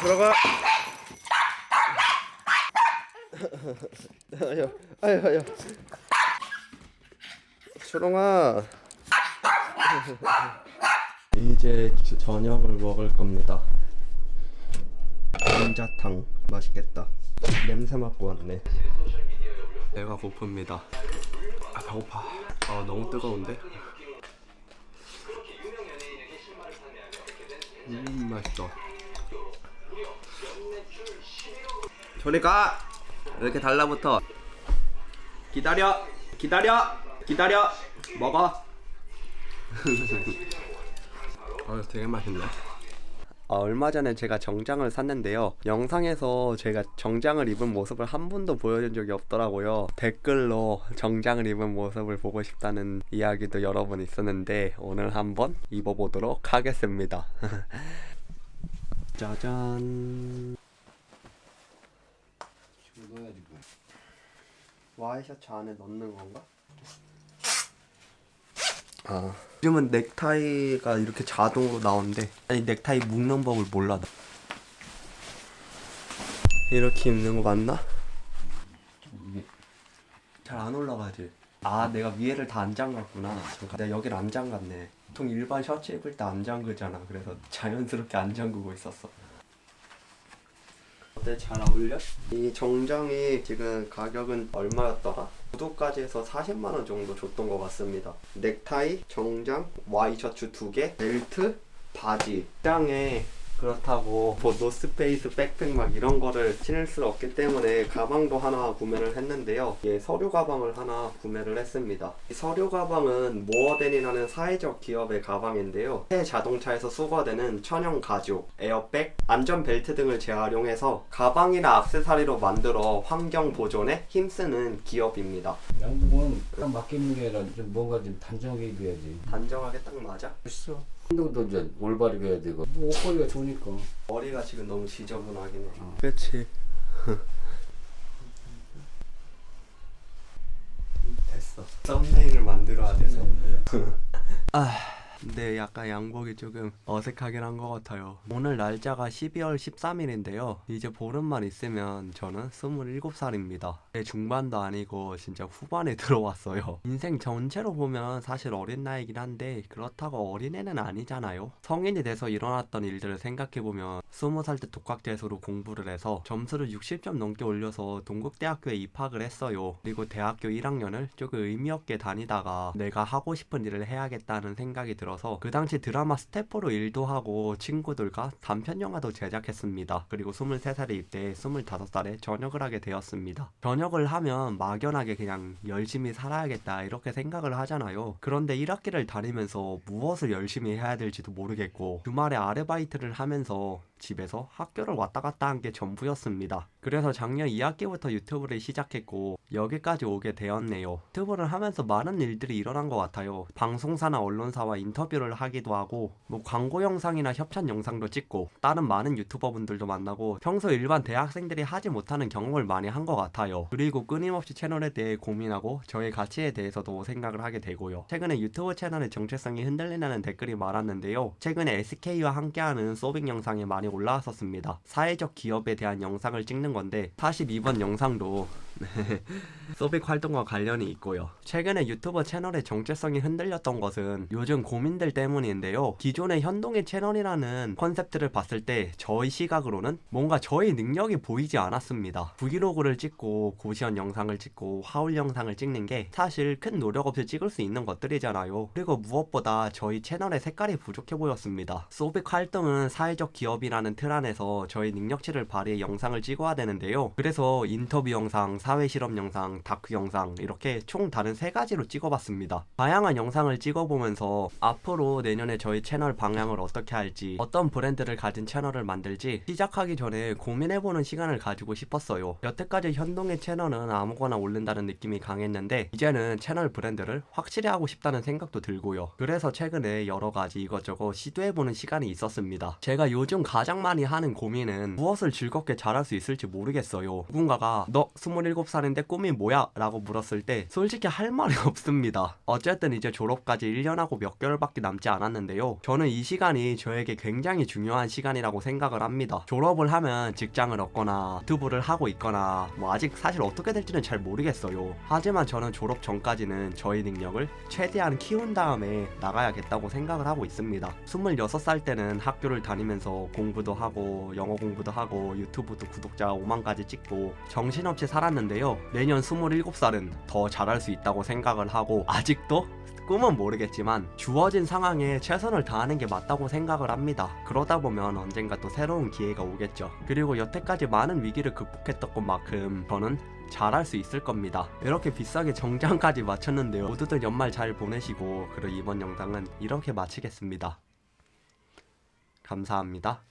들어가. 아유, 아유, 아유. 초롱아. 이제 저- 저녁을 먹을 겁니다. 감자탕 맛있겠다. 냄새 맡고 왔네. 배가 고픕니다. 아 배고파. 아 너무 뜨거운데. 음 맛있다. 저리 가. 왜 이렇게 달라붙어? 기다려. 기다려. 기다려. 먹어. 아 되게 맛있네. 아, 얼마 전에 제가 정장을 샀는데요. 영상에서 제가 정장을 입은 모습을 한 번도 보여준 적이 없더라고요. 댓글로 정장을 입은 모습을 보고 싶다는 이야기도 여러 번 있었는데 오늘 한번 입어보도록 하겠습니다. 짜잔. 이거야지 뭐. 와이셔츠 안에 넣는 건가? 아 요즘은 넥타이가 이렇게 자동으로 나오는데 아니 넥타이 묶는 법을 몰라 나. 이렇게 입는 거 맞나? 잘 안 올라가지 아 내가 위에를 다 안 잠갔구나 잠깐 내가 여기를 안 잠갔네 보통 일반 셔츠 입을 때 안 잠그잖아 그래서 자연스럽게 안 잠그고 있었어 어때 잘 어울려? 이 정장이 지금 가격은 얼마였더라? 구두까지 해서 40만 원 정도 줬던 것 같습니다. 넥타이, 정장, 와이셔츠 두 개, 벨트, 바지. 장에 그렇다고 뭐 노스페이스 백팩 막 이런 거를 신을 수 없기 때문에 가방도 하나 구매를 했는데요. 예, 서류 가방을 하나 구매를 했습니다. 이 서류 가방은 모어덴이라는 사회적 기업의 가방인데요. 새 자동차에서 수거되는 천연 가죽, 에어백, 안전 벨트 등을 재활용해서 가방이나 액세서리로 만들어 환경 보존에 힘쓰는 기업입니다. 양복은 딱 맡기는 게 아니라 좀 뭔가 좀 단정하게 입어야지. 단정하게 딱 맞아. 있어. 운동도 이제 올바르게 해야 되고. 뭐 옷걸이가 좋으니까. 머리가 지금 너무 지저분하긴 해. 그렇지. 됐어. 썸네일을 만들어야 돼서. 아, 근데 약간 양복이 조금 어색하긴 한 것 같아요. 오늘 날짜가 12월 13일인데요. 이제 보름만 있으면 저는 27살입니다. 제 중반도 아니고 진짜 후반에 들어왔어요. 인생 전체로 보면 사실 어린 나이긴 한데 그렇다고 어린애는 아니잖아요. 성인이 돼서 일어났던 일들을 생각해보면 20살 때 독학재수로 공부를 해서 점수를 60점 넘게 올려서 동국대학교에 입학을 했어요. 그리고 대학교 1학년을 조금 의미 없게 다니다가 내가 하고 싶은 일을 해야겠다는 생각이 들어 서 그 당시 드라마 스태프로 일도 하고 친구들과 단편 영화도 제작했습니다. 그리고 23살에 입대 25살에 전역을 하게 되었습니다. 전역을 하면 막연하게 그냥 열심히 살아야겠다 이렇게 생각을 하잖아요. 그런데 1학기를 다니면서 무엇을 열심히 해야 될지도 모르겠고 주말에 아르바이트를 하면서 집에서 학교를 왔다 갔다 한 게 전부였습니다. 그래서 작년 2학기부터 유튜브를 시작했고 여기까지 오게 되었네요. 유튜브를 하면서 많은 일들이 일어난 것 같아요. 방송사나 언론사와 인터뷰를 하기도 하고 뭐 광고 영상이나 협찬 영상도 찍고 다른 많은 유튜버분들도 만나고 평소 일반 대학생들이 하지 못하는 경험을 많이 한 것 같아요. 그리고 끊임없이 채널에 대해 고민하고 저의 가치에 대해서도 생각을 하게 되고요. 최근에 유튜브 채널의 정체성이 흔들린다는 댓글이 많았는데요. 최근에 SK와 함께하는 소빙 영상이 많이 올라왔었습니다. 사회적 기업에 대한 영상을 찍는 건데 사실 이번 영상도 소빅 활동과 관련이 있고요. 최근에 유튜버 채널의 정체성이 흔들렸던 것은 요즘 고민들 때문인데요. 기존의 현동의 채널이라는 컨셉트를 봤을 때 저희 시각으로는 뭔가 저의 능력이 보이지 않았습니다. 브이로그를 찍고 고시원 영상을 찍고 하울 영상을 찍는 게 사실 큰 노력 없이 찍을 수 있는 것들이잖아요. 그리고 무엇보다 저희 채널의 색깔이 부족해 보였습니다. 소빅 활동은 사회적 기업이라는 틀 안에서 저희 능력치를 발휘해 영상을 찍어야 되는데요. 그래서 인터뷰 영상, 사회 실험 영상, 다큐 영상 이렇게 총 다른 세 가지로 찍어봤습니다. 다양한 영상을 찍어보면서 앞으로 내년에 저희 채널 방향을 어떻게 할지 어떤 브랜드를 가진 채널을 만들지 시작하기 전에 고민해보는 시간을 가지고 싶었어요. 여태까지 현동의 채널은 아무거나 올린다는 느낌이 강했는데 이제는 채널 브랜드를 확실히 하고 싶다는 생각도 들고요. 그래서 최근에 여러 가지 이것저것 시도해보는 시간이 있었습니다. 제가 요즘 가장 많이 하는 고민은 무엇을 즐겁게 잘할 수 있을지 모르겠어요. 누군가가 너 27 27살인데 꿈이 뭐야? 라고 물었을 때 솔직히 할 말이 없습니다. 어쨌든 이제 졸업까지 1년하고 몇 개월밖에 남지 않았는데요. 저는 이 시간이 저에게 굉장히 중요한 시간이라고 생각을 합니다. 졸업을 하면 직장을 얻거나 유튜브를 하고 있거나 뭐 아직 사실 어떻게 될지는 잘 모르겠어요. 하지만 저는 졸업 전까지는 저의 능력을 최대한 키운 다음에 나가야겠다고 생각을 하고 있습니다. 26살 때는 학교를 다니면서 공부도 하고 영어 공부도 하고 유튜브도 구독자 5만까지 찍고 정신없이 살았 는데요. 내년 27살은 더 잘할 수 있다고 생각을 하고 아직도 꿈은 모르겠지만 주어진 상황에 최선을 다하는 게 맞다고 생각을 합니다. 그러다 보면 언젠가 또 새로운 기회가 오겠죠. 그리고 여태까지 많은 위기를 극복했던 것만큼 저는 잘할 수 있을 겁니다. 이렇게 비싸게 정장까지 마쳤는데요. 모두들 연말 잘 보내시고 그리고 이번 영상은 이렇게 마치겠습니다. 감사합니다.